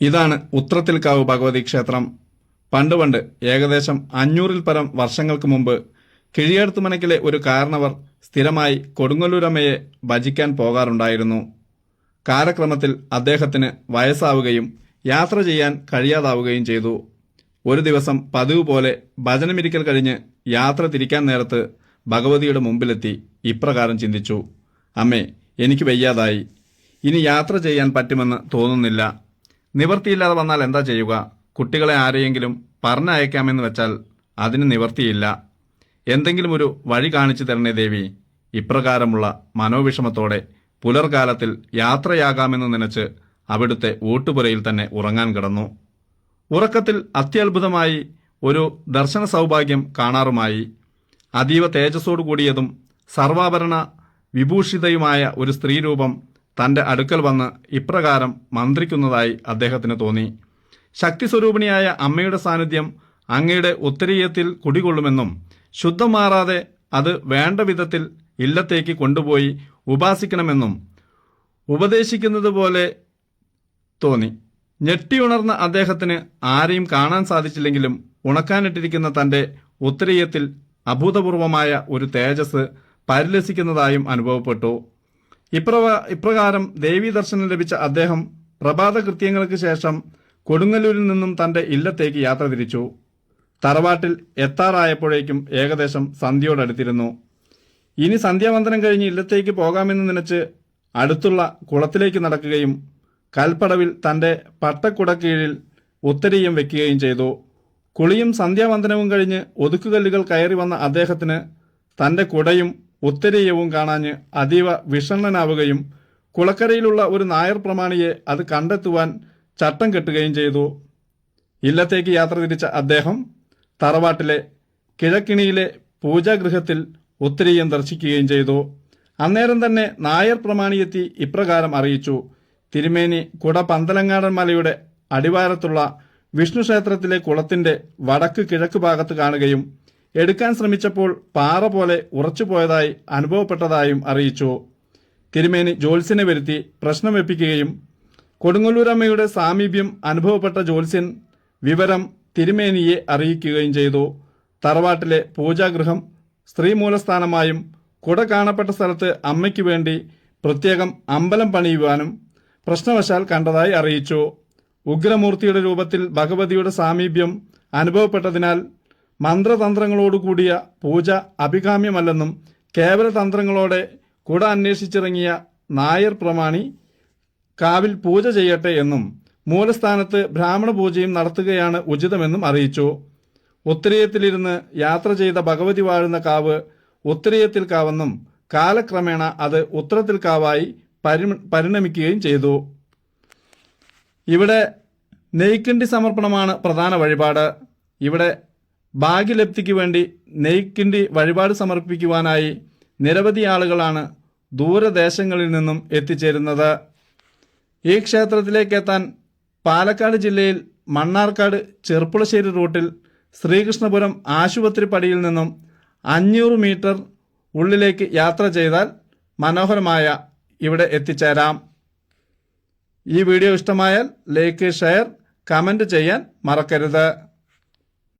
ഇതാണ് ഉത്രത്തിൽക്കാവ് ഭഗവതി ക്ഷേത്രം. പണ്ട് പണ്ട് ഏകദേശം അഞ്ഞൂറിൽ പരം വർഷങ്ങൾക്ക് മുമ്പ് കിഴിയടുത്തുമനക്കിലെ ഒരു കാരണവർ സ്ഥിരമായി കൊടുങ്ങല്ലൂരമ്മയെ ഭജിക്കാൻ പോകാറുണ്ടായിരുന്നു. കാലക്രമത്തിൽ അദ്ദേഹത്തിന് വയസ്സാവുകയും യാത്ര ചെയ്യാൻ കഴിയാതാവുകയും ചെയ്തു. ഒരു ദിവസം പതിവ് പോലെ ഭജനമിരിക്കൽ കഴിഞ്ഞ് യാത്ര തിരിക്കാൻ നേരത്ത് ഭഗവതിയുടെ മുമ്പിലെത്തി ഇപ്രകാരം ചിന്തിച്ചു. അമ്മേ എനിക്ക് വയ്യാതായി. ഇനി യാത്ര ചെയ്യാൻ പറ്റുമെന്ന് തോന്നുന്നില്ല. നിവർത്തിയില്ലാതെ വന്നാൽ എന്താ ചെയ്യുക? കുട്ടികളെ ആരെയെങ്കിലും പറഞ്ഞയക്കാമെന്ന് വെച്ചാൽ അതിന് നിവർത്തിയില്ല. എന്തെങ്കിലും ഒരു വഴി കാണിച്ചു തരണേ ദേവി. ഇപ്രകാരമുള്ള മനോവിഷമത്തോടെ പുലർകാലത്തിൽ യാത്രയാകാമെന്ന് നനച്ച് അവിടുത്തെ ഊട്ടുപുരയിൽ തന്നെ ഉറങ്ങാൻ കിടന്നു. ഉറക്കത്തിൽ അത്യത്ഭുതമായി ഒരു ദർശന സൗഭാഗ്യം കാണാറുമായി. അതീവ തേജസ്സോടു കൂടിയതും സർവാഭരണ വിഭൂഷിതയുമായ ഒരു സ്ത്രീരൂപം തന്റെ അടുക്കൽ വന്ന് ഇപ്രകാരം മന്ത്രിക്കുന്നതായി അദ്ദേഹത്തിന് തോന്നി. ശക്തി സ്വരൂപിണിയായ അമ്മയുടെ സാന്നിധ്യം അങ്ങയുടെ ഉത്തരീയത്തിൽ കുടികൊള്ളുമെന്നും ശുദ്ധം മാറാതെ അത് വേണ്ട വിധത്തിൽ ഇല്ലത്തേക്ക് കൊണ്ടുപോയി ഉപാസിക്കണമെന്നും ഉപദേശിക്കുന്നത് പോലെ തോന്നി. ഞെട്ടിയുണർന്ന അദ്ദേഹത്തിന് ആരെയും കാണാൻ സാധിച്ചില്ലെങ്കിലും ഉണക്കാനിട്ടിരിക്കുന്ന തന്റെ ഉത്തരീയത്തിൽ അഭൂതപൂർവമായ ഒരു തേജസ് പരിലസിക്കുന്നതായും അനുഭവപ്പെട്ടു. ഇപ്രവ ഇപ്രകാരം ദേവീ ദർശനം ലഭിച്ച അദ്ദേഹം പ്രഭാത കൃത്യങ്ങൾക്ക് ശേഷം കൊടുങ്ങല്ലൂരിൽ നിന്നും തന്റെ ഇല്ലത്തേക്ക് യാത്ര തിരിച്ചു. തറവാട്ടിൽ എത്താറായപ്പോഴേക്കും ഏകദേശം സന്ധ്യയോടടുത്തിരുന്നു. ഇനി സന്ധ്യാവന്തനം കഴിഞ്ഞ് ഇല്ലത്തേക്ക് പോകാമെന്ന് നനച്ച് അടുത്തുള്ള കുളത്തിലേക്ക് നടക്കുകയും കൽപ്പടവിൽ തന്റെ പട്ടക്കുടക്കീഴിൽ ഉത്തരീയം വെക്കുകയും ചെയ്തു. കുളിയും സന്ധ്യാവന്തനവും കഴിഞ്ഞ് ഒതുക്കുകല്ലുകൾ കയറി വന്ന അദ്ദേഹത്തിന് തന്റെ കുടയും ഉത്തരീയവും കാണാഞ്ഞ് അതീവ വിഷണ്ണനാവുകയും കുളക്കരയിലുള്ള ഒരു നായർ പ്രമാണിയെ അത് കണ്ടെത്തുവാൻ ചട്ടം കെട്ടുകയും ചെയ്തു. ഇല്ലത്തേക്ക് യാത്ര തിരിച്ച അദ്ദേഹം തറവാട്ടിലെ കിഴക്കിണിയിലെ പൂജാഗൃഹത്തിൽ ഉത്തരീയം ദർശിക്കുകയും ചെയ്തു. അന്നേരം തന്നെ നായർ പ്രമാണിയെത്തി ഇപ്രകാരം അറിയിച്ചു. തിരുമേനി കുട പന്തലങ്ങാടൻ മലയുടെ അടിവാരത്തുള്ള വിഷ്ണു ക്ഷേത്രത്തിലെ കുളത്തിന്റെ വടക്ക് കിഴക്ക് ഭാഗത്ത് കാണുകയും എടുക്കാൻ ശ്രമിച്ചപ്പോൾ പാറ പോലെ ഉറച്ചുപോയതായി അനുഭവപ്പെട്ടതായും അറിയിച്ചു. തിരുമേനി ജോത്സ്യനെ വരുത്തി പ്രശ്നം വെപ്പിക്കുകയും കൊടുങ്ങല്ലൂരമ്മയുടെ സാമീപ്യം അനുഭവപ്പെട്ട ജോത്സ്യൻ വിവരം തിരുമേനിയെ അറിയിക്കുകയും ചെയ്തു. തറവാട്ടിലെ പൂജാഗൃഹം സ്ത്രീ മൂലസ്ഥാനമായും കുട കാണപ്പെട്ട സ്ഥലത്ത് അമ്മയ്ക്ക് വേണ്ടി പ്രത്യേകം അമ്പലം പണിയുവാനും പ്രശ്നവശാൽ കണ്ടതായി അറിയിച്ചു. ഉഗ്രമൂർത്തിയുടെ രൂപത്തിൽ ഭഗവതിയുടെ സാമീപ്യം അനുഭവപ്പെട്ടതിനാൽ മന്ത്രതന്ത്രങ്ങളോടുകൂടിയ പൂജ അഭികാമ്യമല്ലെന്നും കേവല തന്ത്രങ്ങളോടെ കുട അന്വേഷിച്ചിറങ്ങിയ നായർ പ്രമാണി കാവിൽ പൂജ ചെയ്യട്ടെ എന്നും മൂലസ്ഥാനത്ത് ബ്രാഹ്മണ പൂജയും നടത്തുകയാണ് ഉചിതമെന്നും അറിയിച്ചു. ഉത്തരീയത്തിലിരുന്ന് യാത്ര ചെയ്ത ഭഗവതി വാഴുന്ന കാവ് ഉത്തരീയത്തിൽ കാവെന്നും കാലക്രമേണ അത് ഉത്തരത്തിൽ കാവായി പരി- പരിണമിക്കുകയും ചെയ്തു. ഇവിടെ നെയ്ക്കിണ്ടി സമർപ്പണമാണ് പ്രധാന വഴിപാട്. ഇവിടെ ഭാഗ്യലബ്ധിക്ക് വേണ്ടി നെയ്ക്കിന്റെ വഴിപാട് സമർപ്പിക്കുവാനായി നിരവധി ആളുകളാണ് ദൂരദേശങ്ങളിൽ നിന്നും എത്തിച്ചേരുന്നത്. ഈ ക്ഷേത്രത്തിലേക്ക് എത്താൻ പാലക്കാട് ജില്ലയിൽ മണ്ണാർക്കാട് ചെർപ്പുളശ്ശേരി റൂട്ടിൽ ശ്രീകൃഷ്ണപുരം ആശുപത്രി പടിയിൽ നിന്നും അഞ്ഞൂറ് മീറ്റർ ഉള്ളിലേക്ക് യാത്ര ചെയ്താൽ മനോഹരമായ ഇവിടെ എത്തിച്ചേരാം. ഈ വീഡിയോ ഇഷ്ടമായാൽ ലൈക്ക് ഷെയർ കമന്റ് ചെയ്യാൻ മറക്കരുത്.